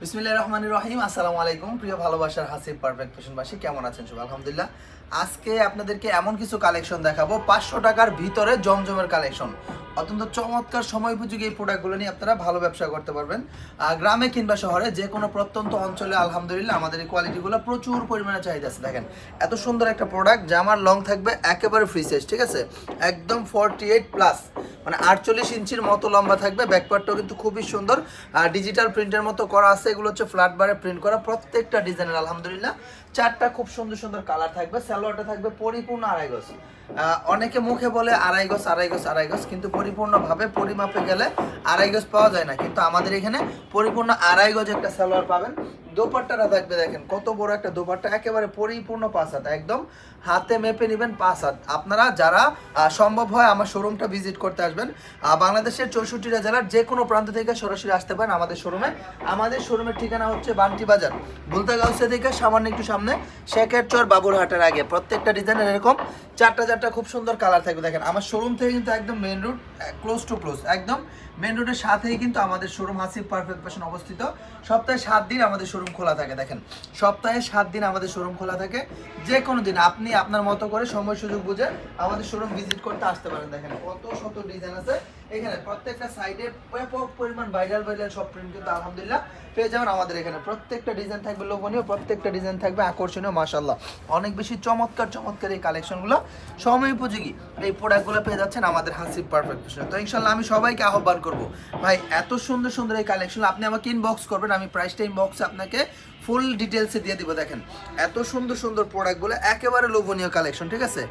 বিসমিল্লাহ রহমান রহিম, আসসালামু আলাইকুম। প্রিয় ভালোবাসার হাসিব পারফেক্ট ফ্যাশনবাসী কেমন আছেন সবাই? আলহামদুলিল্লাহ। আজকে আপনাদেরকে এমন কিছু কালেকশন দেখাবো, পাঁচশো টাকার ভিতরে জমজমের কালেকশন অত্যন্ত চমৎকার সময় উপযোগী এই প্রোডাক্টগুলো নিয়ে আপনারা ভালো ব্যবসা করতে পারবেন। গ্রামে কিংবা শহরে যে কোনো প্রত্যন্ত অঞ্চলে, আলহামদুলিল্লাহ, আমাদের এই কোয়ালিটিগুলো প্রচুর পরিমাণে চাহিদা আছে। দেখেন, এত সুন্দর একটা প্রোডাক্ট জামার লং থাকবে একেবারে ফ্রি সাইজ ঠিক আছে? একদম ফর্টি এইট প্লাস মানে আটচল্লিশ ইঞ্চির মতো লম্বা থাকবে ব্যাকপার্টটাও কিন্তু খুবই সুন্দর। আর ডিজিটাল প্রিন্টের মতো করা আছে, এগুলো হচ্ছে ফ্ল্যাট বারে প্রিন্ট করা, প্রত্যেকটা ডিজাইনের আলহামদুলিল্লাহ। চারটা খুব সুন্দর সুন্দর কালার থাকবে, সালোয়ারটা থাকবে পরিপূর্ণ আড়াই গজ। অনেকে মুখে বলে আড়াই গজ আড়াই গজ আড়াই গজ, কিন্তু পরিপূর্ণভাবে পরিমাপে গেলে আড়াই গজ পাওয়া যায় না। কিন্তু আমাদের এখানে পরিপূর্ণ আড়াই গজ একটা সালোয়ার পাবেন। দোপাট্টাটা থাকবে দেখেন, কত বড় একটা দোপাট্টা, একেবারে পরিপূর্ণ পাঁচ হাত, একদম হাতে মেপে নেবেন পাঁচ হাত। আপনারা যারা সম্ভব হয় আমার শোরুমটা ভিজিট করতে আসবেন বাংলাদেশের চৌষট্টিটা জেলার যে কোনো প্রান্ত থেকে সরাসরি আসতে পারেন আমাদের শোরুমে আমাদের শোরুমের ঠিকানা হচ্ছে বান্টি বাজার, বুলতাগাউসে থেকে সামান্য একটু সামনে শেখের চর বাবুরহাটের আগে। প্রত্যেকটা ডিজাইনের এরকম, চারটা চারটা খুব সুন্দর কালার থাকবে দেখেন। আমার শোরুম থেকে কিন্তু একদম main road close to close একদম মেন রোডের সাথেই কিন্তু আমাদের শোরুম হাসিব পারফেক্ট ফ্যাশন অবস্থিত। সপ্তাহে সাত দিন আমাদের শোরুম খোলা থাকে, দেখেন। সপ্তাহে সাত দিন আমাদের শোরুম খোলা থাকে। যে কোনো দিন আপনি আপনার মতো করে সময় সুযোগ বুঝে আমাদের শোরুম ভিজিট করতে আসতে পারেন, দেখেন। কত শত ডিজাইন আছে। এখানে প্রত্যেকটা সাইডে ব্যাপক পরিমাণ ভাইরাল ভাইরাল সব প্রিন্ট কিন্তু আলহামদুলিল্লাহ পেয়ে যাবেন আমাদের এখানে। প্রত্যেকটা ডিজাইন থাকবে লোভনীয়, প্রত্যেকটা ডিজাইন থাকবে আকর্ষণীয় মাশাল্লাহ অনেক বেশি চমৎকার চমৎকার এই কালেকশনগুলো সময় উপযোগী। এই প্রোডাক্টগুলো পেয়ে যাচ্ছেন আমাদের হাসিব পারফেক্ট তো ইনশাল্লাহ আমি সবাইকে আহ্বান করব, ভাই, এত সুন্দর সুন্দর এই কালেকশন আপনি আমাকে ইনবক্স করবেন, আমি প্রাইসটা ইনবক্সে আপনাকে ফুল ডিটেলসে দিয়ে দিব, দেখেন। এত সুন্দর সুন্দর প্রোডাক্টগুলো একেবারে লোভনীয় কালেকশন ঠিক আছে?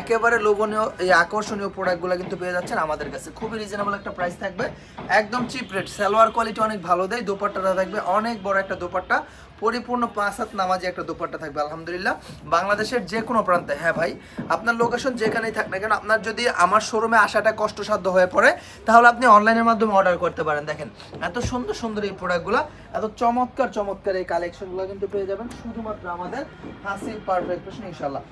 একেবারে লোভনীয়, এই আকর্ষণীয় প্রোডাক্টগুলো কিন্তু পেয়ে যাচ্ছেন আমাদের কাছে। খুবই রিজনেবল একটা প্রাইস থাকবে। একদম চিপ রেট সালোয়ার কোয়ালিটি অনেক ভালো দেয়, দোপাট্টাটা থাকবে অনেক বড় একটা দোপাট্টা। পরিপূর্ণ পাঁচ হাত নামাজি একটা দোপাট্টা থাকবে, আলহামদুলিল্লাহ। বাংলাদেশের যে কোনো প্রান্তে হ্যাঁ ভাই, আপনার লোকেশন যেখানেই থাক না কেন, আপনার যদি আমার শোরুমে আসাটা কষ্টসাধ্য হয়ে পড়ে, তাহলে আপনি অনলাইনের মাধ্যমে অর্ডার করতে পারেন। দেখেন, এত সুন্দর সুন্দর এই প্রোডাক্টগুলো এত চমৎকার চমৎকার এই কালেকশনগুলো কিন্তু পেয়ে যাবেন। শুধুমাত্র আমাদের হাসি পারফেক্ট ইনশাল্লাহ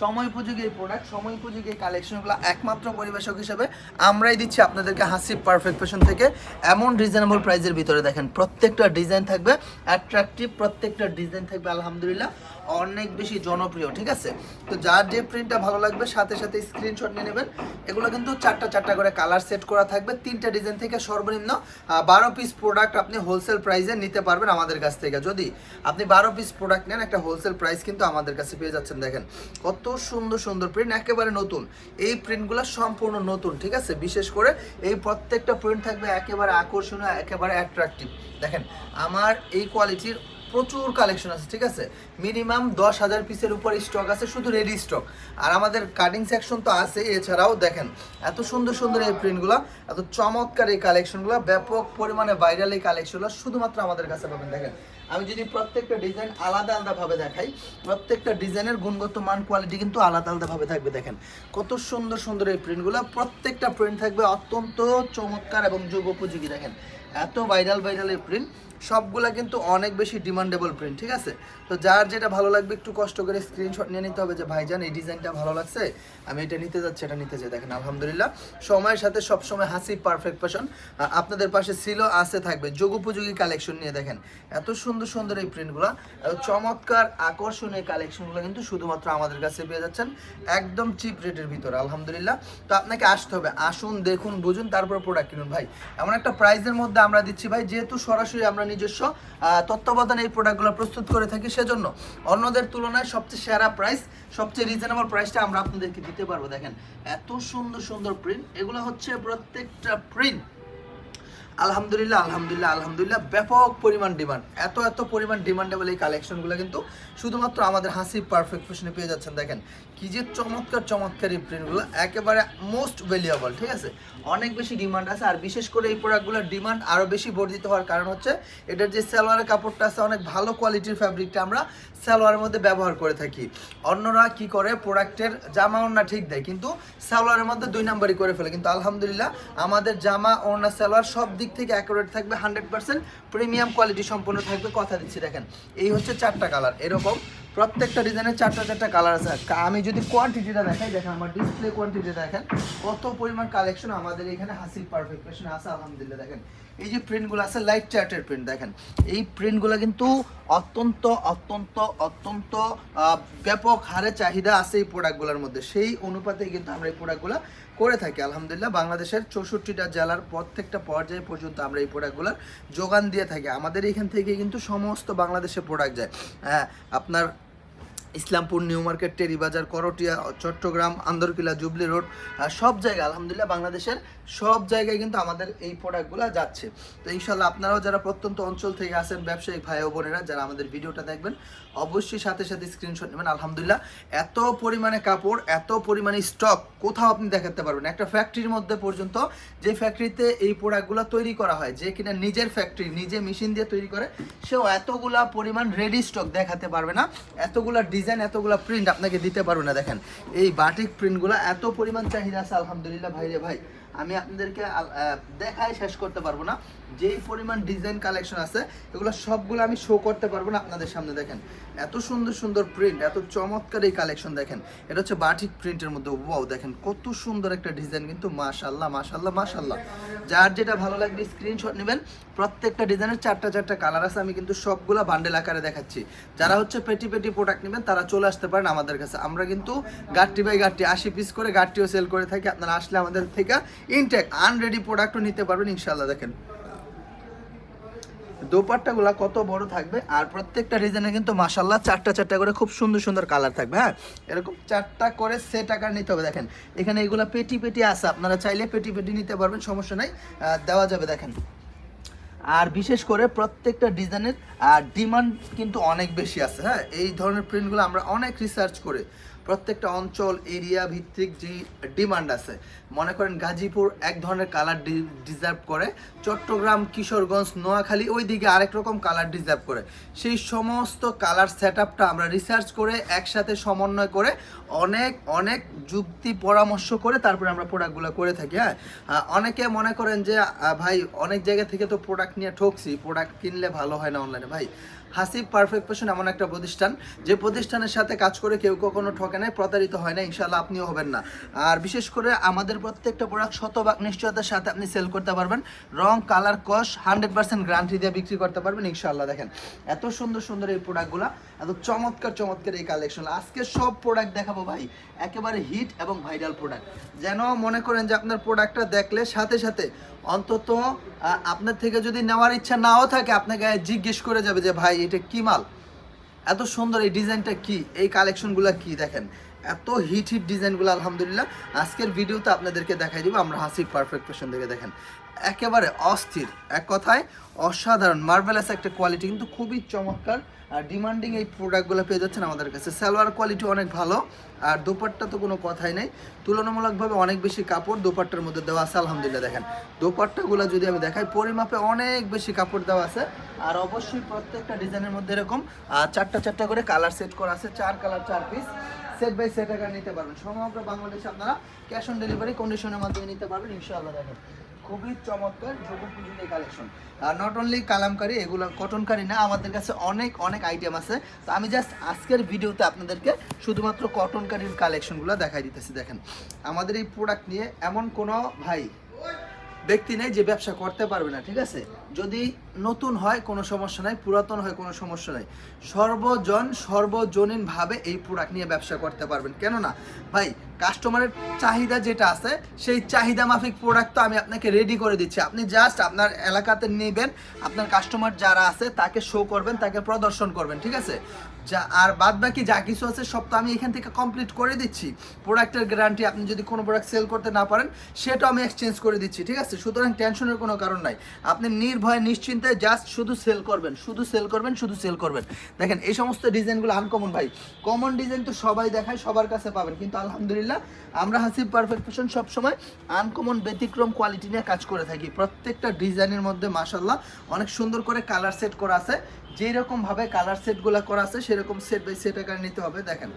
সময় উপযোগী প্রোডাক্ট সময় উপযোগী কালেকশনগুলো একমাত্র পরিবেশক হিসেবে আমরাই দিচ্ছি আপনাদেরকে হাসি পারফেক্ট ফ্যাশন থেকে। এমন রিজনেবল প্রাইজের ভিতরে দেখেন, প্রত্যেকটা ডিজাইন থাকবে অ্যাট্রাকটিভ প্রত্যেকটা ডিজাইন থাকবে, আলহামদুলিল্লাহ। অনেক বেশি জনপ্রিয়, ঠিক আছে? তো যার যে প্রিন্টটা ভালো লাগবে, সাথে সাথে স্ক্রিনশট নিয়ে নেবেন। এগুলো কিন্তু চারটা চারটা করে কালার সেট করা থাকবে। তিনটা ডিজাইন থেকে সর্বনিম্ন বারো পিস প্রোডাক্ট আপনি হোলসেল প্রাইসে নিতে পারবেন আমাদের কাছ থেকে। যদি আপনি বারো পিস প্রোডাক্ট নেন, একটা হোলসেল প্রাইস কিন্তু আমাদের কাছে পেয়ে যাচ্ছেন। দেখেন, কত সুন্দর সুন্দর প্রিন্ট একেবারে নতুন। এই প্রিন্টগুলো সম্পূর্ণ নতুন, ঠিক আছে? বিশেষ করে এই প্রত্যেকটা প্রিন্ট থাকবে একেবারে আকর্ষণীয়, একেবারে অ্যাট্রাকটিভ দেখেন, আমার এই কোয়ালিটির প্রচুর কালেকশন আছে, ঠিক আছে? মিনিমাম দশ হাজার পিসের উপর স্টক আছে, শুধু রেডি স্টক আর আমাদের কাটিং সেকশন তো আছে এছাড়াও দেখেন, এত সুন্দর সুন্দর এই প্রিন্টগুলো এত চমৎকার এই কালেকশনগুলো ব্যাপক পরিমাণে ভাইরাল এই কালেকশনগুলো শুধুমাত্র আমাদের কাছে পাবেন। দেখেন, আমি যদি প্রত্যেকটা ডিজাইন আলাদা আলাদাভাবে দেখাই, প্রত্যেকটা ডিজাইনের গুণগত মান কোয়ালিটি কিন্তু আলাদা আলাদাভাবে থাকবে। দেখেন, কত সুন্দর সুন্দর এই প্রিন্টগুলো প্রত্যেকটা প্রিন্ট থাকবে অত্যন্ত চমৎকার এবং যুগোপযোগী। দেখেন, এত ভাইরাল ভাইরাল এই প্রিন্ট সবগুলা কিন্তু অনেক বেশি ডিমান্ডেবল প্রিন্ট ঠিক আছে? তো যার যেটা ভালো লাগবে একটু কষ্ট করে স্ক্রিনশট নিয়ে নিতে হবে যে, ভাইজান, এই ডিজাইনটা ভালো লাগছে। আমি এটা নিতে যাচ্ছি, এটা নিতে চাই দেখেন, আলহামদুলিল্লাহ, সময়ের সাথে সবসময় হাসি পারফেক্ট ফ্যাশন আপনাদের পাশে ছিল, আছে, থাকবে, যোগোপযোগী কালেকশন নিয়ে দেখেন। এত সুন্দর সুন্দর এই প্রিন্টগুলো চমৎকার, আকর্ষণীয় কালেকশনগুলো কিন্তু শুধুমাত্র আমাদের কাছে পেয়ে যাচ্ছেন। একদম চিপ রেটের ভিতরে, আলহামদুলিল্লাহ। তো আপনাকে আসতে হবে। আসুন, দেখুন, বুঝুন, তারপর প্রোডাক্ট কিনুন, ভাই। এমন একটা প্রাইজের মধ্যে আমরা দিচ্ছি, ভাই, যেহেতু সরাসরি আমরা নিজস্ব তত্ত্বাবধানে এই প্রোডাক্টগুলো প্রস্তুত করে থাকি, সেজন্য অন্যদের তুলনায় সবচেয়ে সেরা প্রাইস সবচেয়ে রিজনেবল প্রাইসটা আমরা আপনাদেরকে দিতে পারব, দেখেন। এত সুন্দর সুন্দর প্রিন্ট এগুলো হচ্ছে প্রত্যেকটা প্রিন্ট আলহামদুলিল্লাহ আলহামদুলিল্লাহ আলহামদুলিল্লাহ, ব্যাপক পরিমাণ ডিমান্ড এত এত পরিমাণ ডিমান্ডেবল এই কালেকশনগুলো কিন্তু শুধুমাত্র আমাদের হাসি পারফেক্ট ফ্যাশনে পেয়ে যাচ্ছেন, দেখেন। কি যে চমৎকার চমৎকার এই প্রিন্টগুলো একেবারে মোস্ট ভ্যালুয়েবল ঠিক আছে? অনেক বেশি ডিমান্ড আছে, আর বিশেষ করে এই প্রোডাক্টগুলোর ডিমান্ড আরও বেশি বর্ধিত হওয়ার কারণ হচ্ছে, এটার যে সালোয়ারের কাপড়টা আছে, অনেক ভালো কোয়ালিটির ফ্যাব্রিকটা আমরা সালোয়ারের মধ্যে ব্যবহার করে থাকি। অন্যরা কি করে প্রোডাক্টের জামা ওড়না ঠিক দেয়, কিন্তু সালোয়ারের মধ্যে দুই নাম্বারই করে ফেলে। কিন্তু আলহামদুলিল্লাহ, আমাদের জামা, ওড়না সালোয়ার সব দিক থেকে অ্যাকুরেট থাকবে হান্ড্রেড পার্সেন্ট প্রিমিয়াম কোয়ালিটি সম্পন্ন থাকবে, কথা দিচ্ছি দেখেন। এই হচ্ছে চারটা কালার এরকম প্রত্যেকটা ডিজাইনের চারটা চারটা কালার আছে। আমি যদি কোয়ান্টিটিটা দেখাই, দেখেন আমার ডিসপ্লে কোয়ান্টিটি দেখেন, কত পরিমাণ কালেকশন আমাদের এখানে হাসিল পারফেক্ট আছে, আলহামদুলিল্লাহ, দেখেন। এই যে প্রিন্টগুলো আছে লাইট চার্টের প্রিন্ট দেখেন। এই প্রিন্টগুলো কিন্তু অত্যন্ত অত্যন্ত অত্যন্ত ব্যাপক হারে চাহিদা আছে এই প্রোডাক্টগুলোর মধ্যে। সেই অনুপাতে কিন্তু আমরা এই প্রোডাক্টগুলো করে থাকি, আলহামদুলিল্লাহ। বাংলাদেশের চৌষট্টিটা জেলার প্রত্যেকটা পর্যায়ে পর্যন্ত আমরা এই প্রোডাক্টগুলোর যোগান দিয়ে থাকি। আমাদের এখান থেকে কিন্তু সমস্ত বাংলাদেশে প্রোডাক্ট যায়। হ্যাঁ আপনার Islampur, new market, Terribazar, Karatia, Chattogram, Anderkilla, jubilee road সব জায়গায়, আলহামদুলিল্লাহ বাংলাদেশের সব জায়গায় কিন্তু আমাদের এই প্রোডাক্টগুলো যাচ্ছে। তো ইনশাল্লাহ আপনারাও যারা প্রত্যন্ত অঞ্চল থেকে আসেন ব্যবসায়িক ভাই ও বোনেরা, যারা আমাদের ভিডিওটা দেখবেন, অবশ্যই সাথে সাথে স্ক্রিনশট নেবেন। আলহামদুলিল্লাহ, এত পরিমাণে কাপড়, এত পরিমাণে স্টক কোথাও আপনি দেখাতে পারবেন একটা ফ্যাক্টরির মধ্যে পর্যন্ত যে ফ্যাক্টরিতে এই প্রোডাক্টগুলো তৈরি করা হয়, যে কিনা নিজের ফ্যাক্টরি নিজে মেশিন দিয়ে তৈরি করে, সেও এতগুলা পরিমাণ রেডি স্টক দেখাতে পারবে না। এতগুলা ডিজাইন এতগুলা প্রিন্ট আপনাকে দিতে পারব না, দেখেন। এই বাটিক প্রিন্টগুলো এত পরিমাণ চাহিদা আছে, আলহামদুলিল্লাহ ভাই রে ভাই। আমি আপনাদেরকে দেখায় শেষ করতে পারব না। যেই পরিমাণ ডিজাইন কালেকশন আছে, এগুলো সবগুলো আমি শো করতে পারব না আপনাদের সামনে, দেখেন। এত সুন্দর সুন্দর প্রিন্ট এত চমৎকার এই কালেকশন দেখেন। এটা হচ্ছে বাটিক প্রিন্টের মধ্যে ওয়াও দেখেন কত সুন্দর একটা ডিজাইন কিন্তু মাশাল্লাহ মাশাল্লাহ মাশাল্লাহ যার যেটা ভালো লাগবে স্ক্রিনশট নেবেন। প্রত্যেকটা ডিজাইনের চারটা চারটা কালার আছে, আমি কিন্তু সবগুলা বান্ডেল আকারে দেখাচ্ছি। যারা হচ্ছে পেটি পেটি প্রোডাক্ট নেবেন, তারা চলে আসতে পারেন আমাদের কাছে। আমরা কিন্তু গাড়টি বাই গাড়টি আশি পিস করে গাড়টিও সেল করে থাকি। আপনারা আসলে আমাদের থেকে ইনটেক আনরেডি প্রোডাক্টও নিতে পারবেন ইনশাল্লাহ দেখেন। দোপাট্টাগুলো কত বড় থাকবে, আর প্রত্যেকটা ডিজাইনে কিন্তু মাসাল্লাহ চারটা চারটা করে খুব সুন্দর সুন্দর কালার থাকবে হ্যাঁ? এরকম চারটা করে সেট আকার নিতে হবে, দেখেন। এখানে এগুলা পেটি পেটি আছে, আপনারা চাইলে পেটি পেটি নিতে পারবেন, সমস্যা নাই। দেওয়া যাবে, দেখেন। আর বিশেষ করে প্রত্যেকটা ডিজাইনের ডিমান্ড কিন্তু অনেক বেশি আছে হ্যাঁ? এই ধরনের প্রিন্টগুলো আমরা অনেক রিসার্চ করে প্রত্যেকটা অঞ্চল, এরিয়া ভিত্তিক যে ডিমান্ড আছে। মনে করেন গাজীপুর এক ধরনের কালার ডিজার্ভ করে, চট্টগ্রাম, কিশোরগঞ্জ, নোয়াখালী ওই দিকে আরেক রকম কালার ডিজার্ভ করে। সেই সমস্ত কালার সেট আমরা রিসার্চ করে, একসাথে সমন্বয় করে, অনেক অনেক যুক্তি পরামর্শ করে তারপরে আমরা প্রোডাক্টগুলো করে থাকি হ্যাঁ? অনেকে মনে করেন যে ভাই, অনেক জায়গা থেকে তো প্রোডাক্ট নিয়ে ঠকছি প্রোডাক্ট কিনলে ভালো হয় না অনলাইনে ভাই। হাসিব পারফেক্ট ফ্যাশন এমন একটা প্রতিষ্ঠান, যে প্রতিষ্ঠানের সাথে কাজ করে কেউ কখনো ঠকে নাই, প্রতারিত হয় না ইনশাল্লাহ আপনিও হবেন না। আর বিশেষ করে আমাদের প্রত্যেকটা প্রোডাক্ট শতভাগ নিশ্চয়তার সাথে আপনি সেল করতে পারবেন। রং কালার কস হান্ড্রেড পার্সেন্ট গ্যারান্টি দিয়ে বিক্রি করতে পারবেন ইনশাল্লাহ দেখেন। এত সুন্দর সুন্দর এই প্রোডাক্টগুলো এত চমৎকার চমৎকার এই কালেকশন আজকে সব প্রোডাক্ট দেখাবো ভাই, একেবারে হিট এবং ভাইরাল প্রোডাক্ট যেন মনে করেন যে আপনার প্রোডাক্টটা দেখলে সাথে সাথে অন্তত আপনার থেকে যদি নেওয়ার ইচ্ছা নাও থাকে আপনাকে জিজ্ঞেস করে যাবে যে, ভাই এটা কি মাল? এত সুন্দর এই ডিজাইনটা কি? এই কালেকশনগুলো কি দেখেন? এত হিট হিট ডিজাইনগুলো, আলহামদুলিল্লাহ। আজকের ভিডিওতে আপনাদেরকে দেখাই দিব, আমরা হাসি পারফেক্ট পেশন থেকে দেখেন। একেবারে অস্থির, এক কথায় অসাধারণ মার্বেলাস একটা কোয়ালিটি কিন্তু খুবই চমৎকার ডিমান্ডিং এই প্রোডাক্টগুলো পেয়ে যাচ্ছেন আমাদের কাছে। সালোয়ার কোয়ালিটি অনেক ভালো, আর দোপাট্টা তো কোনো কথাই নেই। তুলনামূলকভাবে অনেক বেশি কাপড় দোপাট্টার মধ্যে দেওয়া আছে, আলহামদুলিল্লাহ, দেখেন। দোপাট্টাগুলো যদি আমি দেখাই, পরিমাপে অনেক বেশি কাপড় দেওয়া আছে। আর অবশ্যই প্রত্যেকটা ডিজাইনের মধ্যে এরকম চারটা চারটা করে কালার সেট করা আছে, চার কালার চার পিস সেট বাই সেট আকার নিতে পারবেন। সমগ্র বাংলাদেশে আপনারা ক্যাশ অন ডেলিভারি কন্ডিশনের মাধ্যমে নিতে পারবেন, ইনশাআল্লাহ, দেখেন। খুবই চমৎকার যুবপুজুর কালেকশন আর নট অনলি কালামকারি, এগুলো কটনকারি না, আমাদের কাছে অনেক অনেক আইটেম আছে। তো আমি জাস্ট আজকের ভিডিওতে আপনাদেরকে শুধুমাত্র কটনকারির কালেকশনগুলো দেখাই দিতেছি, দেখেন। আমাদের এই প্রোডাক্ট নিয়ে এমন কোনো ভাই ব্যক্তি নেই যে ব্যবসা করতে পারবে না, ঠিক আছে? যদি নতুন হয়, কোনো সমস্যা নাই, পুরাতন হয়, কোনো সমস্যা নাই। সর্বজন সর্বজনীন ভাবে এই প্রোডাক্ট নিয়ে ব্যবসা করতে পারবেন। কেননা, ভাই কাস্টমারের চাহিদা যেটা আছে, সেই চাহিদা মাফিক প্রোডাক্ট তো আমি আপনাকে রেডি করে দিচ্ছি। আপনি জাস্ট আপনার এলাকাতে নেবেন, আপনার কাস্টমার যারা আছে, তাকে শো করবেন, তাকে প্রদর্শন করবেন, ঠিক আছে? যা, আর বাদ বাকি যা কিছু আছে, সব তো আমি এখান থেকে কমপ্লিট করে দিচ্ছি। প্রোডাক্টের গ্যারান্টি আপনি যদি কোনো প্রোডাক্ট সেল করতে না পারেন, সেটাও আমি এক্সচেঞ্জ করে দিচ্ছি, ঠিক আছে? সুতরাং টেনশনের কোনো কারণ নাই। আপনি নির্ভয়ে নিশ্চিন্তে জাস্ট শুধু সেল করবেন, শুধু সেল করবেন, শুধু সেল করবেন। দেখেন, এই সমস্ত ডিজাইনগুলো আনকমন ভাই। কমন ডিজাইন তো সবাই দেখায়, সবার কাছে পাবেন। কিন্তু আলহামদুলিল্লাহ, আমরা হাসিব পারফেক্ট ফ্যাশন সবসময় আনকমন ব্যতিক্রম কোয়ালিটি নিয়ে কাজ করে থাকি। প্রত্যেকটা ডিজাইনের মধ্যে মাসাল্লাহ অনেক সুন্দর করে কালার সেট করা আছে। যেই রকম ভাবে কালার সেটগুলো করা আছে, সেরকম সেট বাই সেট আকারে নিতে হবে, দেখেন।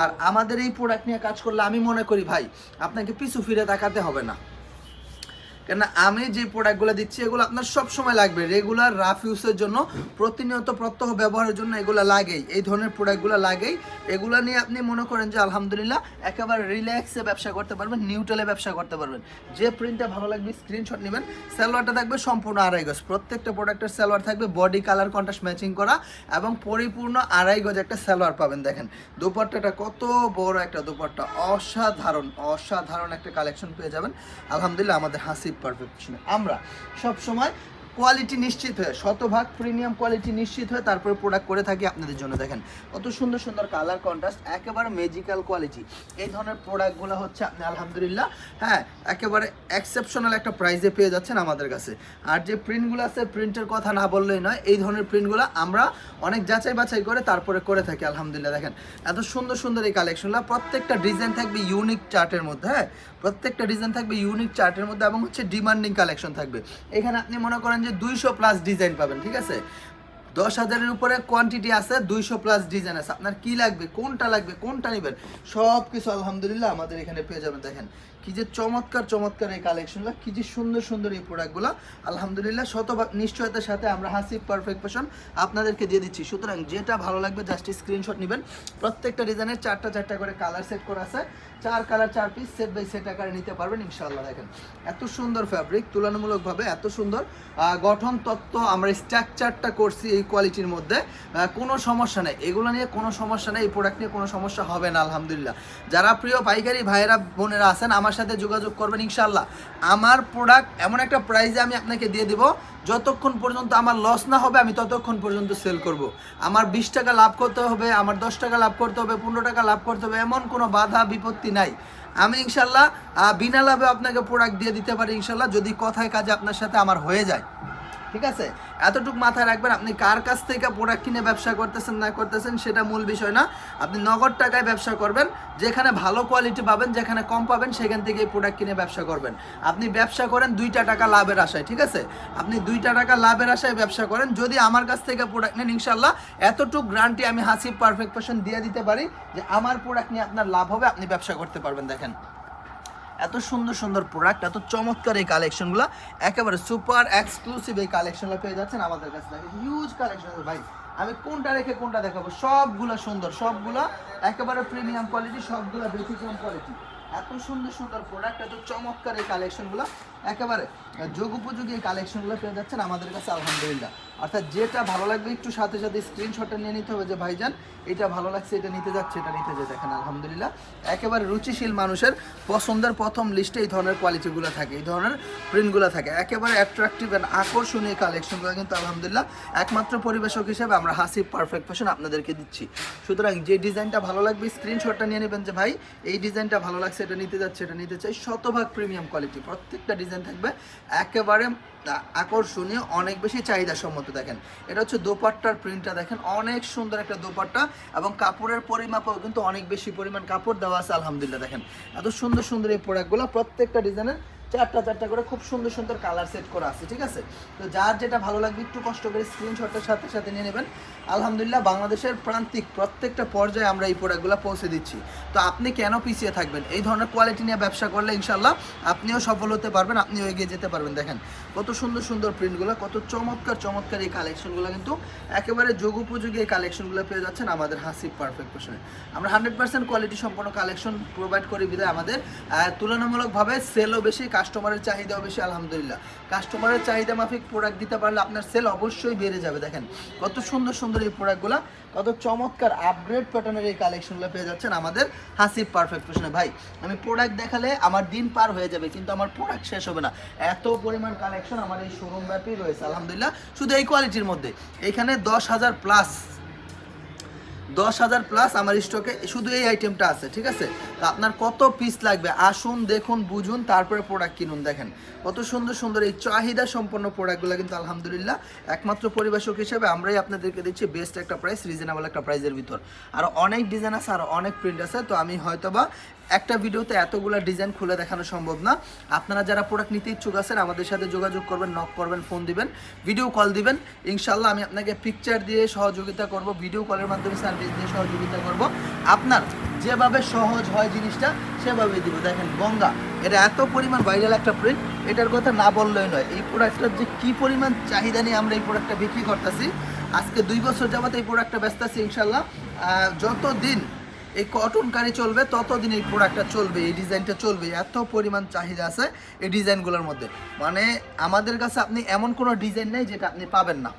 আর আমাদের এই প্রোডাক্ট নিয়ে কাজ করলে আমি মনে করি ভাই, আপনাকে পিছু ফিরে তাকাতে হবে না। কেন আমি যে প্রোডাক্টগুলো দিচ্ছি, এগুলো আপনার সব সময় লাগবে। রেগুলার রাফ ইউজের জন্য, প্রতিনিয়ত প্রত্যহ ব্যবহারের জন্য এগুলো লাগেই। এই ধরনের প্রোডাক্টগুলো লাগেই। এগুলো নিয়ে আপনি মনে করেন যে, আলহামদুলিল্লাহ, একেবারে রিল্যাক্সে ব্যবসা করতে পারবেন নিউট্রালে ব্যবসা করতে পারবেন। যে প্রিন্টটা ভালো লাগবে স্ক্রিনশট নেবেন। সালোয়ারটা থাকবে সম্পূর্ণ আড়াই গজ। প্রত্যেকটা প্রোডাক্টের সালোয়ার থাকবে বডি কালার কন্ট্রাস্ট ম্যাচিং করা এবং পরিপূর্ণ আড়াই গজ একটা সালোয়ার পাবেন, দেখেন। দুপাট্টাটা কত বড় একটা দুপাট্টা। অসাধারণ অসাধারণ একটা কালেকশন পেয়ে যাবেন। আলহামদুলিল্লাহ, আমাদের হাসিব পারফেকশনে আমরা সব সময় কোয়ালিটি নিশ্চিত হয়ে, শতভাগ প্রিমিয়াম কোয়ালিটি নিশ্চিত হয়ে তারপরে প্রোডাক্ট করে থাকি আপনাদের জন্য। দেখেন, কত সুন্দর সুন্দর কালার কন্ট্রাস্ট একেবারে ম্যাজিক্যাল কোয়ালিটি এই ধরনের প্রোডাক্টগুলো হচ্ছে আপনি, আলহামদুলিল্লাহ হ্যাঁ একেবারে এক্সেপশনাল একটা প্রাইসে পেয়ে যাচ্ছেন আমাদের কাছে। আর যে প্রিন্টগুলো আছে প্রিন্টের কথা না বললেই নয়, এই ধরনের প্রিন্টগুলো আমরা অনেক যাচাই বাছাই করে তারপরে করে থাকি, আলহামদুলিল্লাহ। দেখেন, এত সুন্দর সুন্দর এই কালেকশনগুলো প্রত্যেকটা ডিজাইন থাকবে ইউনিক চার্টের মধ্যে হ্যাঁ প্রত্যেকটা ডিজাইন থাকবে ইউনিক চার্টের মধ্যে এবং হচ্ছে ডিমান্ডিং কালেকশন থাকবে। এখানে আপনি মনে করেন যে দুইশো প্লাস ডিজাইন পাবেন, ঠিক আছে? দশ হাজারের উপরে কোয়ান্টিটি আছে, দুইশো প্লাস ডিজাইন আছে। আপনার কি লাগবে, কোনটা লাগবে, কোনটা নেবেন? সব কিছু আলহামদুলিল্লাহ আমাদের এখানে পেয়ে যাবেন, দেখেন। কি যে চমৎকার চমৎকার এই কালেকশনগুলো কি যে সুন্দর সুন্দর এই প্রোডাক্টগুলো আলহামদুলিল্লাহ, শতভাগ নিশ্চয়তার সাথে আমরা হাসি পারফেক্ট ফ্যাশন আপনাদেরকে দিয়ে দিচ্ছি। সুতরাং যেটা ভালো লাগবে জাস্ট স্ক্রিনশট নেবেন। প্রত্যেকটা ডিজাইনের চারটা চারটা করে কালার সেট করা আছে। চার কালার চার পিস সেট বাই সেট আকারে নিতে পারবেন, ইনশাআল্লাহ দেখেন। এত সুন্দর ফ্যাব্রিক তুলনামূলকভাবে এত সুন্দর। গঠন, তত্ত্ব, আমরা স্ট্রাকচারটা করছি এই কোয়ালিটির মধ্যে। কোনো সমস্যা নেই। এগুলো নিয়ে কোনো সমস্যা নেই, এই প্রোডাক্ট নিয়ে কোনো সমস্যা হবে না, আলহামদুলিল্লাহ। যারা প্রিয় পাইকারি ভাইয়েরা, বোনেরা আছেন, আমার সাথে যোগাযোগ করবেন ইনশাল্লাহ আমার প্রোডাক্ট এমন একটা প্রাইজে আমি আপনাকে দিয়ে দিব, যতক্ষণ পর্যন্ত আমার লস না হবে, আমি ততক্ষণ পর্যন্ত সেল করব। আমার বিশ টাকা লাভ করতে হবে, আমার দশ টাকা লাভ করতে হবে, পনেরো টাকা লাভ করতে হবে, এমন কোনো বাধা বিপত্তি নাই। আমি ইনশাল্লাহ বিনা লাভে আপনাকে প্রোডাক্ট দিয়ে দিতে পারি ইনশাল্লাহ যদি কথায় কাজে আপনার সাথে আমার হয়ে যায়। ঠিক আছে? এতটুকু মাথায় রাখবেন, আপনি কার কাছ থেকে প্রোডাক্ট কিনে ব্যবসা করতেছেন, না করতেছেন, সেটা মূল বিষয় না। আপনি নগদ টাকায় ব্যবসা করবেন, যেখানে ভালো কোয়ালিটি পাবেন, যেখানে কম পাবেন, সেখান থেকে প্রোডাক্ট কিনে ব্যবসা করবেন। আপনি ব্যবসা করেন দুইটা টাকা লাভের আশায়, ঠিক আছে? আপনি দুইটা টাকা লাভের আশায় ব্যবসা করেন, যদি আমার কাছ থেকে প্রোডাক্ট নেন ইনশাল্লাহ এতটুকু গ্রান্টি আমি হাসি পারফেক্ট পার্সন দিয়ে দিতে পারি, যে আমার প্রোডাক্ট নিয়ে আপনার লাভ হবে, আপনি ব্যবসা করতে পারবেন, দেখেন। এত সুন্দর সুন্দর প্রোডাক্ট এত চমৎকার এই কালেকশনগুলো একেবারে সুপার এক্সক্লুসিভ এই কালেকশনগুলো পেয়ে যাচ্ছেন আমাদের কাছে। হিউজ কালেকশন ভাই। আমি কোনটা রেখে কোনটা দেখাবো? সবগুলো সুন্দর, সবগুলো একেবারে প্রিমিয়াম কোয়ালিটি সবগুলো ব্যতিক্রম কোয়ালিটি এত সুন্দর সুন্দর প্রোডাক্ট এত চমৎকার এই কালেকশনগুলো একেবারে যোগ উপযোগী এই কালেকশনগুলো পেয়ে যাচ্ছেন আমাদের কাছে, আলহামদুলিল্লাহ। অর্থাৎ যেটা ভালো লাগবে একটু সাথে সাথে স্ক্রিনশটটা নিয়ে নিতে হবে যে, ভাইজান, এটা ভালো লাগছে, এটা নিতে যাচ্ছে, এটা নিতে যায় দেখেন, আলহামদুলিল্লাহ, একেবারে রুচিশীল মানুষের পছন্দের প্রথম লিস্টে এই ধরনের কোয়ালিটিগুলো থাকে, এই ধরনের প্রিন্টগুলো থাকে। একেবারে অ্যাট্রাকটিভ অ্যান্ড আকর্ষণীয় কালেকশনগুলো কিন্তু, আলহামদুলিল্লাহ, একমাত্র পরিবেশক হিসেবে আমরা হাসি পারফেক্ট ফ্যাশন আপনাদেরকে দিচ্ছি। সুতরাং যে ডিজাইনটা ভালো লাগবে স্ক্রিনশটটা নিয়ে নেবেন যে, ভাই, এই ডিজাইনটা ভালো লাগছে, এটা নিতে যাচ্ছে, এটা নিতে চাই। শতভাগ প্রিমিয়াম কোয়ালিটি প্রত্যেকটা ডিজাইন থাকবে। একেবারে আকর্ষণীয়, অনেক বেশি চাহিদা সম্মত দেখেন। এটা হচ্ছে দোপাট্টার প্রিন্টটা দেখেন, অনেক সুন্দর একটা দোপাট্টা এবং কাপড়ের পরিমাপও কিন্তু অনেক বেশি পরিমাণ কাপড় দেওয়া আছে, আলহামদুলিল্লাহ দেখেন। এত সুন্দর সুন্দর এই প্রোডাক্টগুলো প্রত্যেকটা ডিজাইনের চারটা চারটা করে খুব সুন্দর সুন্দর কালার সেট করা আছে, ঠিক আছে? তো যার যেটা ভালো লাগবে একটু কষ্ট করে স্ক্রিনশটের সাথে সাথে নিয়ে নেবেন। আলহামদুলিল্লাহ বাংলাদেশের প্রান্তিক প্রত্যেকটা পর্যায়ে আমরা এই প্রোডাক্টগুলো পৌঁছে দিচ্ছি। তো আপনি কেন পিছিয়ে থাকবেন? এই ধরনের কোয়ালিটি নিয়ে ব্যবসা করলে ইনশাল্লাহ আপনিও সফল হতে পারবেন, আপনিও এগিয়ে যেতে পারবেন। দেখেন, কত সুন্দর সুন্দর প্রিন্টগুলো কত চমৎকার চমৎকার এই কালেকশনগুলো কিন্তু একেবারে যোগ উপযোগী এই কালেকশনগুলো পেয়ে যাচ্ছেন আমাদের হাসিব পারফেক্ট পোশনে আমরা হান্ড্রেড পার্সেন্ট কোয়ালিটি সম্পন্ন কালেকশন প্রোভাইড করি বিধায় আমাদের তুলনামূলকভাবে সেলও বেশি কাস্টমারের চাহিদাও বেশি আলহামদুলিল্লাহ। কাস্টমারের চাহিদা মাফিক প্রোডাক্ট দিতে পারলে আপনার সেল অবশ্যই বেড়ে যাবে, দেখেন। কত সুন্দর সুন্দর এই প্রোডাক্টগুলো কত চমৎকার আপগ্রেড প্যাটার্নের এই কালেকশনগুলো পেয়ে যাচ্ছেন আমাদের হাসিব পারফেক্ট পোশনে ভাই, আমি প্রোডাক্ট দেখালে আমার দিন পার হয়ে যাবে, কিন্তু আমার প্রোডাক্ট শেষ হবে না। এত পরিমাণ কালেকশন আমার এই শোরুম ব্যাপী রয়েছে, আলহামদুলিল্লাহ। শুধু এই কোয়ালিটির মধ্যে। এখানে দশ হাজার প্লাস দশ হাজার প্লাস আমার স্টকে শুধু এই আইটেমটা আছে, ঠিক আছে? তো আপনার কত পিস লাগবে? আসুন, দেখুন, বুঝুন, তারপরে প্রোডাক্ট কিনুন, দেখেন। কত সুন্দর সুন্দর এই চাহিদা সম্পন্ন প্রোডাক্টগুলো কিন্তু আলহামদুলিল্লাহ একমাত্র পরিবেশক হিসেবে আমরাই আপনাদেরকে দিচ্ছি বেস্ট একটা প্রাইস রিজনেবল একটা প্রাইসের ভিতর। আর অনেক ডিজাইন আছে, আর অনেক প্রিন্ট আছে, তো আমি হয়তোবা একটা ভিডিওতে এতগুলা ডিজাইন খুলে দেখানো সম্ভব না। আপনারা যারা প্রোডাক্ট নিতে ইচ্ছুক আছেন আমাদের সাথে যোগাযোগ করবেন নক করবেন ফোন দিবেন ভিডিও কল দিবেন। ইনশাল্লাহ আমি আপনাকে পিকচার দিয়ে সহযোগিতা করব ভিডিও কলের মাধ্যমে সার্ভিস দিয়ে সহযোগিতা করব। আপনার যেভাবে সহজ হয় জিনিসটা সেভাবে দিব। দেখেন গঙ্গা এটা এত পরিমাণ ভাইরাল একটা প্রিন্ট এটার কথা না বললেই নয়। এই প্রোডাক্টটার যে কি পরিমাণ চাহিদা নিয়ে আমরা এই প্রোডাক্টটা বিক্রি করতেছি আজকে দুই বছর যাবত এই প্রোডাক্টটা ব্যস্ত আছি ইনশাল্লাহ আহ, যতদিন এই কটন কারি চলবে, ততদিন এই প্রোডাক্টটা চলবে, এই ডিজাইনটা চলবে, এত পরিমাণ চাহিদা আছে এই ডিজাইনগুলোর মধ্যে। মানে আমাদের কাছে আপনি এমন কোনো ডিজাইন নেই যেটা আপনি পাবেন না।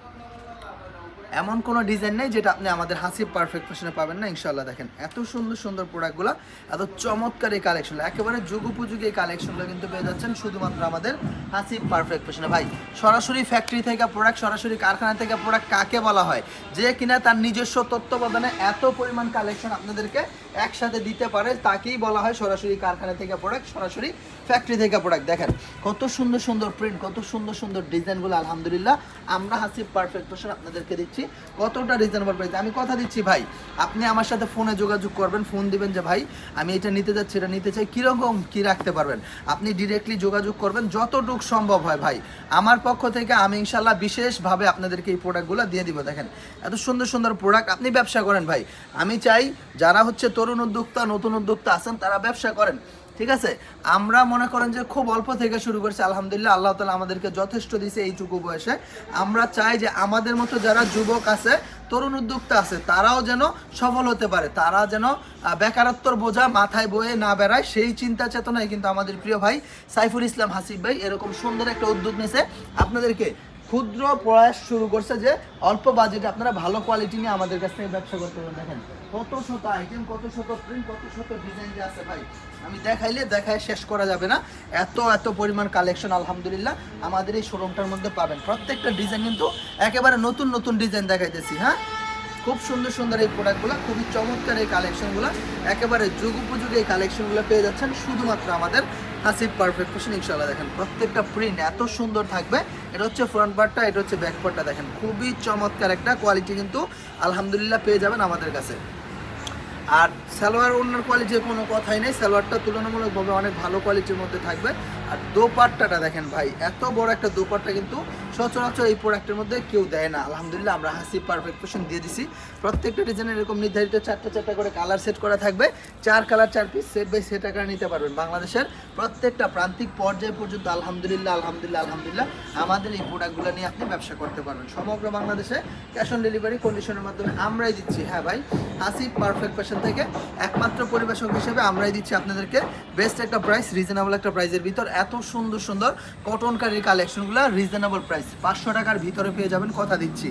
এমন কোনো ডিজাইন নেই যেটা আপনি আমাদের হাসিব পারফেক্ট ফ্যাশনে পাবেন না ইনশাল্লাহ দেখেন। এত সুন্দর সুন্দর প্রোডাক্টগুলো এত চমৎকার এই কালেকশন একেবারে যুগোপযোগী এই কালেকশনগুলো কিন্তু পেয়ে যাচ্ছেন শুধুমাত্র আমাদের হাসিব পারফেক্ট ফ্যাশনে ভাই, সরাসরি ফ্যাক্টরি থেকে প্রোডাক্ট সরাসরি কারখানা থেকে প্রোডাক্ট কাকে বলা হয়? যে কিনা তার নিজস্ব তত্ত্বাবধানে এত পরিমাণ কালেকশন আপনাদেরকে একসাথে দিতে পারে, তাকেই বলা হয় সরাসরি কারখানা থেকে প্রোডাক্ট সরাসরি ফ্যাক্টরি থেকে প্রোডাক্ট দেখেন, কত সুন্দর সুন্দর প্রিন্ট কত সুন্দর সুন্দর ডিজাইনগুলো, আলহামদুলিল্লাহ। আমরা হাসি পারফেক্ট ফ্যাশন আপনাদেরকে দিচ্ছি। কতটা রিজনেবল প্রাইস আমি কথা দিচ্ছি, ভাই, আপনি আমার সাথে ফোনে যোগাযোগ করবেন ফোন দিবেন যে, ভাই, আমি এটা নিতে যাচ্ছি, এটা নিতে চাই। কীরকম কী রাখতে পারবেন? আপনি ডিরেক্টলি যোগাযোগ করবেন, যতটুক সম্ভব হয়, ভাই। আমার পক্ষ থেকে আমি ইনশাল্লাহ বিশেষভাবে আপনাদেরকে এই প্রোডাক্টগুলো দিয়ে দিব, দেখেন। এত সুন্দর সুন্দর প্রোডাক্ট আপনি ব্যবসা করেন, ভাই। আমি চাই যারা হচ্ছে তরুণ উদ্যোক্তা, নতুন উদ্যোক্তা আছেন, তারা ব্যবসা করেন। ঠিক আছে? আমরা মনে করেন যে খুব অল্প থেকে শুরু করছি, আলহামদুলিল্লাহ। আল্লাহ তালা আমাদেরকে যথেষ্ট দিয়েছে এইটুকু বয়সে। আমরা চাই যে আমাদের মতো যারা যুবক আছে, তরুণ উদ্যোক্তা আছে, তারাও যেন সফল হতে পারে। তারা যেন বেকারত্বর বোঝা মাথায় বয়ে না বেড়ায়, সেই চিন্তা চেতনায় কিন্তু আমাদের প্রিয় ভাই সাইফুল ইসলাম হাসিফ ভাই এরকম সুন্দর একটা উদ্যোগ নিয়েছে। আপনাদেরকে ক্ষুদ্র প্রয়াস শুরু করছে যে অল্প বাজেটে আপনারা ভালো কোয়ালিটি নিয়ে আমাদের কাছ থেকে ব্যবসা করতে পারেন। দেখেন। কত শত আইটেম কত শত প্রিন্ট কত শত ডিজাইন যে আছে ভাই, আমি দেখাইলে দেখায় শেষ করা যাবে না। এত এত পরিমাণ কালেকশন আলহামদুলিল্লাহ, আমাদের এই শোরুমটার মধ্যে পাবেন। প্রত্যেকটা ডিজাইন কিন্তু একেবারে নতুন নতুন ডিজাইন দেখাইতেছি হ্যাঁ? খুব সুন্দর সুন্দর এই প্রোডাক্টগুলো খুবই চমৎকার এই কালেকশনগুলো একেবারে যুগ উপযোগী এই কালেকশনগুলো পেয়ে যাচ্ছেন শুধুমাত্র আমাদের হাসিব পারফেক্ট ফ্যাশন ইনশাল্লাহ দেখেন প্রত্যেকটা প্রিন্ট এত সুন্দর থাকবে। এটা হচ্ছে ফ্রন্ট পার্টটা এটা হচ্ছে ব্যাক পার্টটা দেখেন। খুবই চমৎকার একটা কোয়ালিটি কিন্তু আলহামদুলিল্লাহ পেয়ে যাবেন আমাদের কাছে। আর সালোয়ার ওনার কোয়ালিটির কোনো কথাই নেই। সালোয়ারটা তুলনামূলকভাবে অনেক ভালো কোয়ালিটির মধ্যে থাকবে। আর দোপাট্টাটা দেখেন ভাই, এত বড় একটা দোপাট্টা কিন্তু সচরাচর এই প্রোডাক্টের মধ্যে কেউ দেয় না। আলহামদুলিল্লাহ, আমরা হাসি পারফেক্ট পোশন দিয়ে দিছি। প্রত্যেকটা ডিজাইনের এরকম নির্ধারিত চারটা চারটা করে কালার সেট করা থাকবে। চার কালার চার পিস সেট বাই সেট আকারে নিতে পারবেন বাংলাদেশের প্রত্যেকটা প্রান্তিক পর্যায় পর্যন্ত। আলহামদুলিল্লাহ আলহামদুলিল্লাহ আলহামদুলিল্লাহ, আমাদের এই প্রোডাক্টগুলো নিয়ে আপনি ব্যবসা করতে পারবেন। সমগ্র বাংলাদেশে ক্যাশ অন ডেলিভারি কন্ডিশনের মাধ্যমে আমরাই দিচ্ছি। হ্যাঁ ভাই, হাসি পারফেক্ট ফ্যাশন থেকে একমাত্র পরিবেশক হিসেবে আমরাই দিচ্ছি আপনাদেরকে। বেস্ট একটা প্রাইস রিজনেবল একটা প্রাইসের ভিতর। এত সুন্দর সুন্দর কটন কারির কালেকশনগুলো রিজনেবল প্রাইস পাঁচশো টাকার ভিতরে পেয়ে যাবেন কথা দিচ্ছি।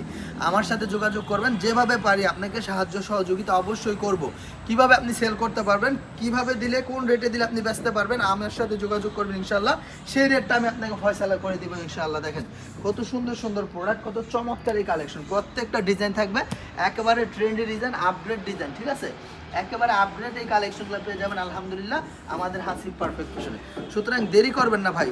আমার সাথে যোগাযোগ করবেন, যেভাবে পারি আপনাকে সাহায্য সহযোগিতা অবশ্যই করব। কীভাবে আপনি সেল করতে পারবেন, কীভাবে দিলে, কোন রেটে দিলে আপনি বেচতে পারবেন, আমার সাথে যোগাযোগ করবেন ইনশাল্লাহ সেই রেটটা আমি আপনাকে ফয়সালা করে দিব ইনশাল্লাহ দেখেন। কত সুন্দর সুন্দর প্রোডাক্ট কত চমৎকারী কালেকশন প্রত্যেকটা ডিজাইন থাকবে, একেবারে ট্রেন্ডি ডিজাইন আপগ্রেড ডিজাইন ঠিক আছে? একেবারে আপডেট এই কালেকশনগুলো পেয়ে যাবেন, আলহামদুলিল্লাহ। আমাদের হাসি পারফেক্ট ফ্যাশনে সুতরাং দেরি করবেন না ভাই।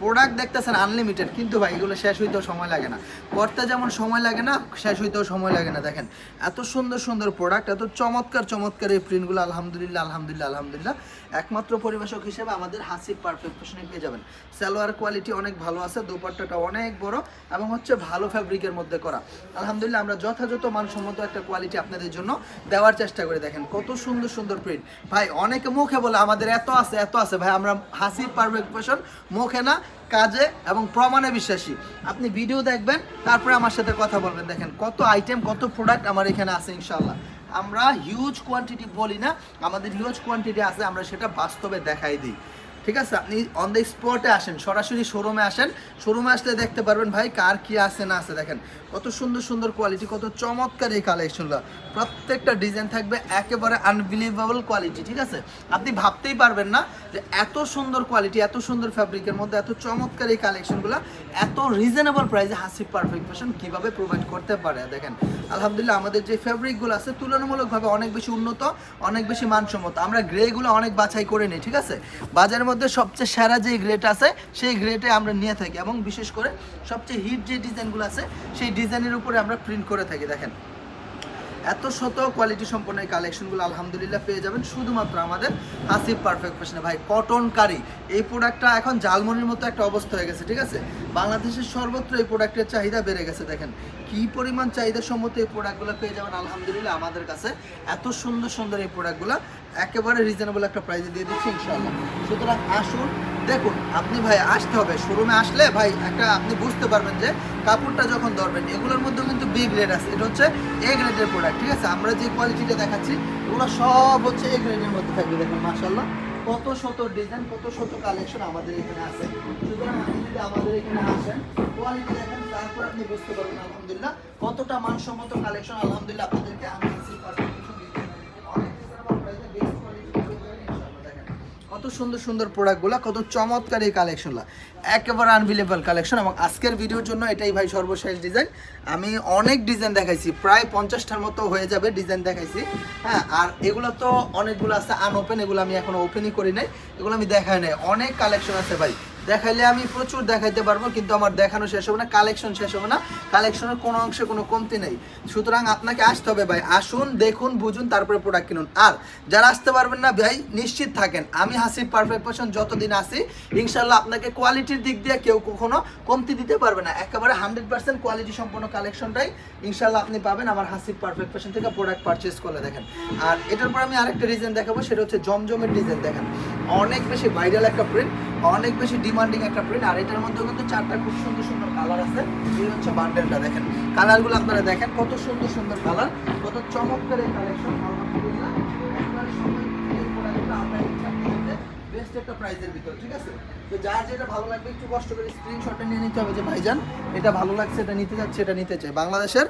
প্রোডাক্ট দেখতেছেন আনলিমিটেড কিন্তু ভাই এগুলো শেষ হইতেও সময় লাগে না। করতে যেমন সময় লাগে না, শেষ হইতেও সময় লাগে না, দেখেন। এত সুন্দর সুন্দর প্রোডাক্ট এত চমৎকার চমৎকার এই প্রিন্টগুলো আলহামদুলিল্লাহ আলহামদুলিল্লাহ আলহামদুলিল্লাহ। একমাত্র পরিবেশক হিসেবে আমাদের হাসি পারফেক্ট ফ্যাশনে পেয়ে যাবেন। সালোয়ার কোয়ালিটি অনেক ভালো আছে, দোপাট্টাটা অনেক বড় এবং হচ্ছে ভালো ফ্যাব্রিকের মধ্যে করা। আলহামদুলিল্লাহ, আমরা যথাযথ মানসম্মত একটা কোয়ালিটি আপনাদের জন্য দেওয়ার চেষ্টা করে, দেখেন। কত সুন্দর সুন্দর প্রিন্ট ভাই, অনেকে মুখে বলে, আমাদের এত আছে এত আছে। ভাই, আমরা হাসি পারফেক্ট ফ্যাশন মুখে না কাজে এবং প্রমাণে বিশ্বাসী। আপনি ভিডিও দেখবেন, তারপরে আমার সাথে কথা বলবেন। দেখেন কত আইটেম কত প্রোডাক্ট আমার এখানে আছে ইনশাল্লাহ আমরা হিউজ কোয়ান্টিটি বলি না, আমাদের হিউজ কোয়ান্টিটি আছে, আমরা সেটা বাস্তবে দেখাই দিই। ঠিক আছে, আপনি অন দ্য স্পটে আসেন, সরাসরি শোরুমে আসেন। শোরুমে আসলে দেখতে পারবেন ভাই কার কি আছে না আছে, দেখেন। কত সুন্দর সুন্দর কোয়ালিটি কত চমৎকার এই কালেকশনগুলো প্রত্যেকটা ডিজাইন থাকবে একেবারে আনবিলিভেবল কোয়ালিটি ঠিক আছে? আপনি ভাবতেই পারবেন না যে এত সুন্দর কোয়ালিটি এত সুন্দর ফ্যাব্রিকের মধ্যে, এত চমৎকার এই কালেকশনগুলো এত রিজনেবল প্রাইসে হাসি পারফেক্ট ফ্যাশন কীভাবে প্রোভাইড করতে পারে, দেখেন। আলহামদুলিল্লাহ, আমাদের যে ফ্যাব্রিকগুলো আছে, তুলনামূলকভাবে অনেক বেশি উন্নত, অনেক বেশি মানসম্মত। আমরা গ্রেগুলো অনেক বাছাই করে নিই, ঠিক আছে? বাজারের মধ্যে সবচেয়ে সেরা যে গ্রেড আছে, সেই গ্রেটে আমরা নিয়ে থাকি। এবং বিশেষ করে সবচেয়ে হিট যে ডিজাইনগুলো আছে, সেই ডিজাইনের উপরে আমরা প্রিন্ট করে থাকি, দেখেন। এত শত কোয়ালিটি সম্পন্ন এই কালেকশনগুলো আলহামদুলিল্লাহ পেয়ে যাবেন। শুধুমাত্র আমাদের আসিফ পারফেক্ট ফ্যাশনে ভাই কটন কারি এই প্রোডাক্টটা এখন জালমনির মতো একটা অবস্থা হয়ে গেছে, ঠিক আছে? বাংলাদেশের সর্বত্র এই প্রোডাক্টের চাহিদা বেড়ে গেছে, দেখেন। কি পরিমাণ চাহিদা সম্মত এই প্রোডাক্টগুলো পেয়ে যাবেন আলহামদুলিল্লাহ আমাদের কাছে। এত সুন্দর সুন্দর এই প্রোডাক্টগুলো একেবারে রিজনেবল একটা প্রাইসে দিয়ে দিচ্ছি, ইনশাআল্লাহ। সুতরাং আসুন, দেখুন আপনি ভাই আসতে হবে শোরুমে আসলে ভাই একটা আপনি বুঝতে পারবেন যে কাপড়টা যখন ধরবেন, এগুলোর মধ্যেও কিন্তু বি গ্রেড আছে। এটা হচ্ছে এ গ্রেডের প্রোডাক্ট ঠিক আছে? আমরা যে কোয়ালিটিটা দেখাচ্ছি, এগুলো সব হচ্ছে এ গ্রেডের মধ্যে থাকবে, দেখুন মাশাল্লাহ কত শত ডিজাইন কত শত কালেকশন আমাদের এখানে আছে। সুতরাং আপনি যদি আমাদের এখানে আসেন কোয়ালিটি দেখেন, তারপর আপনি বুঝতে পারবেন, আলহামদুলিল্লাহ, কতটা মানসম্মত কালেকশন আলহামদুলিল্লাহ আপনাদেরকে আমি সুন্দর সুন্দর প্রোডাক্টগুলো কত চমৎকার এই কালেকশনগুলো একেবারে আনভিলেবল কালেকশন এবং আজকের ভিডিওর জন্য এটাই ভাই সর্বশেষ ডিজাইন আমি অনেক ডিজাইন দেখাইছি, প্রায় পঞ্চাশটার মতো হয়ে যাবে ডিজাইন দেখাইছি। হ্যাঁ আর এগুলো তো অনেকগুলো আছে আনওপেন এগুলো আমি এখনও ওপেনই করি নাই। এগুলো আমি দেখাই নাই। অনেক কালেকশন আছে ভাই। দেখাইলে আমি প্রচুর দেখাইতে পারব, কিন্তু আমার দেখানো শেষ হবে না কালেকশন শেষ হবে না। কালেকশনের কোনো অংশে কোনো কমতি নেই। সুতরাং আপনাকে আসতে হবে ভাই, আসুন, দেখুন, বুঝুন, তারপরে প্রোডাক্ট কিনুন। আর যারা আসতে পারবেন না ভাই, নিশ্চিত থাকেন, আমি হাসি পারফেক্ট পার্সন যতদিন আসি ইনশাল্লাহ আপনাকে কোয়ালিটির দিক দিয়ে কেউ কখনো কমতি দিতে পারবে না। একেবারে হান্ড্রেড পার্সেন্ট কোয়ালিটি সম্পন্ন কালেকশনটাই ইনশাল্লাহ আপনি পাবেন আমার হাসি পারফেক্ট পার্সন থেকে প্রোডাক্ট পারচেস করলে, দেখেন। আর এটার পর আমি আরেকটা ডিজাইন দেখাবো, সেটা হচ্ছে জমজমের ডিজাইন দেখেন। অনেক বেশি ভাইরাল একটা প্রিন্ট অনেক বেশি ডিমান্ডিং একটা প্রিন্ট আর এটার মধ্যে কিন্তু চারটা খুব সুন্দর সুন্দর কালার আছে। এই হচ্ছে বান্ডেলটা দেখেন। কালারগুলো আপনারা দেখেন, কত সুন্দর সুন্দর কালার কত চমৎকার এই কালেকশন আলহামদুলিল্লাহ এই ইচ্ছা বেস্ট একটা প্রাইসের ভিতর, ঠিক আছে? তো যার যেটা ভালো লাগবে, একটু কষ্ট করে স্ক্রিনশটে নিয়ে নিতে হবে যে, ভাইজান, এটা ভালো লাগছে, এটা নিতে যাচ্ছে, এটা নিতে চাই। বাংলাদেশের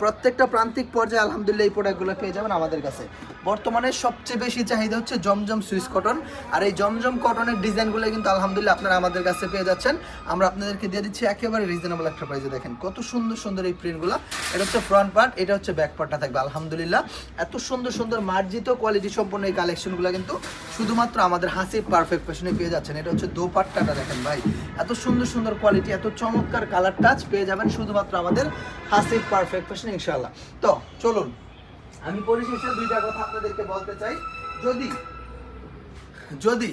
প্রত্যেকটা প্রান্তিক পর্যায়ে আলহামদুলিল্লাহ এই প্রোডাক্টগুলো পেয়ে যাবেন আমাদের কাছে। বর্তমানে সবচেয়ে বেশি চাহিদা হচ্ছে জমজম সুইস কটন আর এই জমজম কটনের ডিজাইনগুলো কিন্তু আলহামদুলিল্লাহ আপনারা আমাদের কাছে পেয়ে যাচ্ছেন। আমরা আপনাদেরকে দিয়ে দিচ্ছি একেবারে রিজনেবল একটা প্রাইসে দেখেন, কত সুন্দর সুন্দর এই প্রিন্টগুলো এটা হচ্ছে ফ্রন্ট পার্ট এটা হচ্ছে ব্যাক পার্টটা থাকবে, আলহামদুলিল্লাহ। এত সুন্দর সুন্দর মার্জিত কোয়ালিটি সম্পন্ন এই কালেকশনগুলো কিন্তু শুধুমাত্র আমাদের হাসি পারফেক্ট ফ্যাশনে পেয়ে যাচ্ছেন। এটা হচ্ছে দোপাট্টাটা দেখেন ভাই। এত সুন্দর সুন্দর কোয়ালিটি এত চমৎকার কালার টাচ পেয়ে যাবেন শুধুমাত্র আমাদের হাসি পারফেক্ট ফ্যাশন ইনশাআল্লাহ। তো, চলুন। আমি পরিশেষে দুইটা কথা আপনাদেরকে বলতে চাই। যদি যদি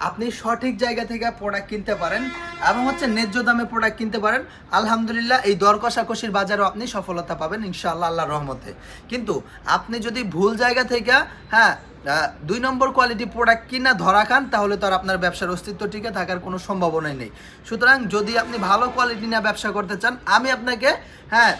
আপনি সঠিক জায়গা থেকে প্রোডাক্ট কিনতে পারেন এবং হচ্ছে ন্যায্য দামে প্রোডাক্ট কিনতে পারেন, আলহামদুলিল্লাহ এই দর কষাকষির বাজারও আপনি সফলতা পাবেন, ইনশাআল্লাহ, আল্লাহর রহমতে। কিন্তু আপনি যদি ভুল জায়গা থেকে হ্যাঁ দুই নম্বর কোয়ালিটি প্রোডাক্ট কিনা ধরা খান, তাহলে তো আর আপনার ব্যবসার অস্তিত্ব টিকে থাকার কোনো সম্ভাবনাই নেই। সুতরাং যদি আপনি ভালো কোয়ালিটি নিয়ে ব্যবসা করতে চান, আমি আপনাকে হ্যাঁ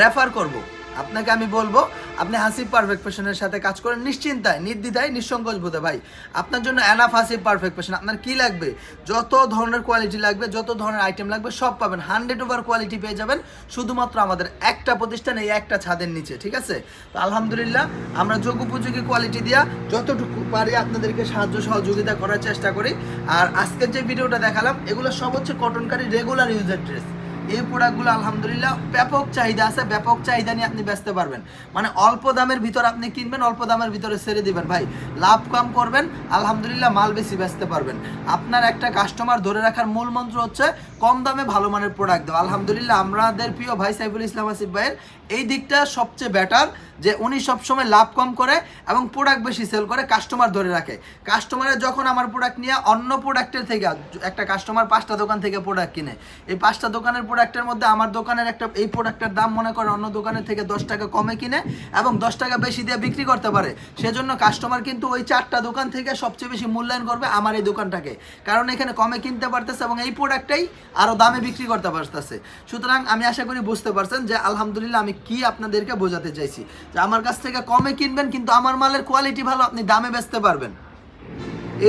রেফার করব। আপনাকে আমি বলব, আপনি হাসিব পারফেক্ট পেশনের সাথে কাজ করেন, নিশ্চিন্তায়, নির্দ্বিধায় নিঃসংকোচ বোধে ভাই, আপনার জন্য এনাফ হাসিব পারফেক্ট পেশন আপনার কি লাগবে? যত ধরনের কোয়ালিটি লাগবে, যত ধরনের আইটেম লাগবে, সব পাবেন। হান্ড্রেড ওভার কোয়ালিটি পেয়ে যাবেন শুধুমাত্র আমাদের একটা প্রতিষ্ঠান, এই একটা ছাদের নিচে, ঠিক আছে? তো আলহামদুলিল্লাহ, আমরা যোগ উপযোগী কোয়ালিটি দিয়া যতটুকু পারি আপনাদেরকে সাহায্য সহযোগিতা করার চেষ্টা করি। আর আজকের যে ভিডিওটা দেখালাম, এগুলো সব হচ্ছে কটনকারি রেগুলার ইউজের ড্রেস এই প্রোডাক্টগুলো আলহামদুলিল্লাহ, ব্যাপক চাহিদা আছে, ব্যাপক চাহিদা নিয়ে আপনি বেচতে পারবেন। মানে অল্প দামের ভিতর আপনি কিনবেন, অল্প দামের ভিতরে ছেড়ে দিবেন। ভাই, লাভ কম করবেন, আলহামদুলিল্লাহ মাল বেশি বেচতে পারবেন। আপনার একটা কাস্টমার ধরে রাখার মূল মন্ত্র হচ্ছে, কম দামে ভালো মানের প্রোডাক্ট দেওয়া আলহামদুলিল্লাহ, আমাদের প্রিয় ভাই সাইফুল ইসলাম আসিফ ভাইয়ের এই দিকটা সবচেয়ে বেটার যে উনি সবসময় লাভ কম করে এবং প্রোডাক্ট বেশি সেল করে কাস্টমার ধরে রাখে। কাস্টমারের যখন আমার প্রোডাক্ট নিয়ে অন্য প্রোডাক্টের থেকে একটা কাস্টমার পাঁচটা দোকান থেকে প্রোডাক্ট কিনে, এই পাঁচটা দোকানের প্রোডাক্টের মধ্যে আমার দোকানের একটা এই প্রোডাক্টের দাম মনে করে অন্য দোকানের থেকে দশ টাকা কমে কিনে এবং দশ টাকা বেশি দিয়ে বিক্রি করতে পারে। সেজন্য কাস্টমার কিন্তু ওই চারটা দোকান থেকে সবচেয়ে বেশি মূল্যায়ন করবে আমার এই দোকানটাকে। কারণ এখানে কমে কিনতে পারতেছে এবং এই প্রোডাক্টটাই আরও দামে বিক্রি করতে পারতেছে। সুতরাং আমি আশা করি বুঝতে পারছেন যে আলহামদুলিল্লাহ আমি কি আপনাদেরকে বোঝাতে চাইছি? যে আমার কাছ থেকে কমে কিনবেন, কিন্তু আমার মালের কোয়ালিটি ভালো, আপনি দামে বেচতে পারবেন।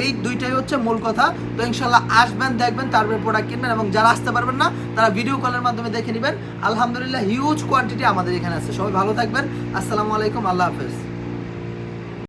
এই দুইটাই হচ্ছে মূল কথা। তো ইনশাল্লাহ আসবেন, দেখবেন, তারপরে প্রোডাক্ট কিনবেন এবং যারা আসতে পারবেন না, তারা ভিডিও কলের মাধ্যমে দেখে নেবেন। আলহামদুলিল্লাহ হিউজ কোয়ান্টিটি আমাদের এখানে আছে। সবাই ভালো থাকবেন। আসসালামু আলাইকুম, আল্লাহ হাফেজ।